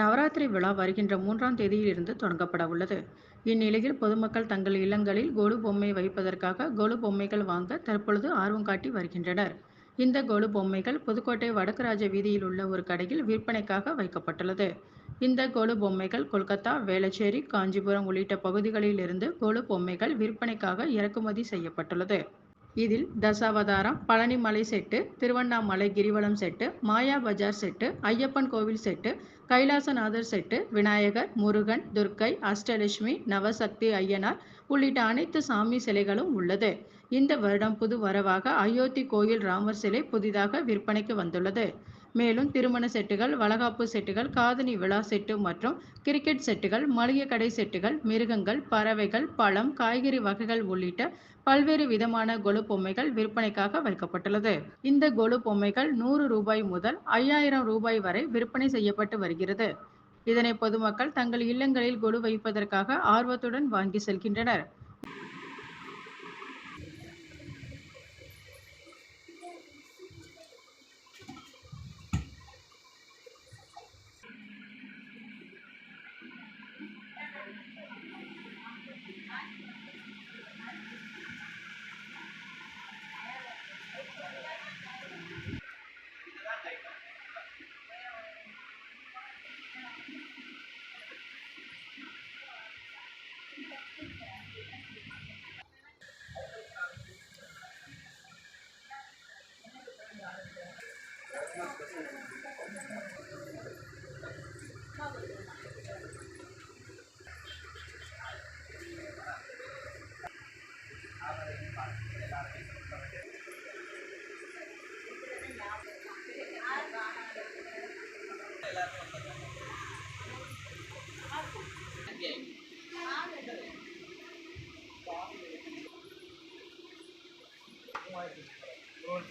நவராத்திரி விழா வருகின்ற மூன்றாம் தேதியிலிருந்து தொடங்கப்பட உள்ளது. இந்நிலையில் பொதுமக்கள் தங்கள் இல்லங்களில் கொலு பொம்மை வைப்பதற்காக கொலு பொம்மைகள் வாங்க தற்பொழுது ஆர்வம் காட்டி வருகின்றனர். இந்த கொலு பொம்மைகள் புதுக்கோட்டை வடக்குராஜ வீதியில் உள்ள ஒரு கடையில் விற்பனைக்காக வைக்கப்பட்டுள்ளது. இந்த கொலு பொம்மைகள் கொல்கத்தா வேளச்சேரி காஞ்சிபுரம் உள்ளிட்ட பகுதிகளிலிருந்து கோலு கொலு பொம்மைகள் விற்பனைக்காக இறக்குமதி செய்யப்பட்டுள்ளது. இதில் Dasavatharam Palanimalai set Thiruvannamalai Girivalam set Maya Bazaar set Ayyappan கோவில் செட்டு கைலாசநாதர் செட்டு விநாயகர் முருகன் துர்க்கை அஷ்டலட்சுமி நவசக்தி ஐயனார் உள்ளிட்ட அனைத்து சாமி சிலைகளும் உள்ளது. இந்த வருடம் புது வரவாக அயோத்தி கோயில் ராமர் சிலை புதிதாக விற்பனைக்கு வந்துள்ளது. மேலும் திருமண செட்டுகள் வளகாப்பு செட்டுகள் காதணி விழா செட்டு மற்றும் கிரிக்கெட் செட்டுகள் மளிகை கடை செட்டுகள் மிருகங்கள் பறவைகள் பழம் காய்கறி வகைகள் உள்ளிட்ட பல்வேறு விதமான கொலு பொம்மைகள் விற்பனைக்காக வைக்கப்பட்டுள்ளது. இந்த கொலு பொம்மைகள் நூறு ரூபாய் முதல் ஐயாயிரம் ரூபாய் வரை விற்பனை செய்யப்பட்டு வருகிறது. இதனை பொதுமக்கள் தங்கள் இல்லங்களில் கொலு வைப்பதற்காக ஆர்வத்துடன் வாங்கி செல்கின்றனர். ஒரு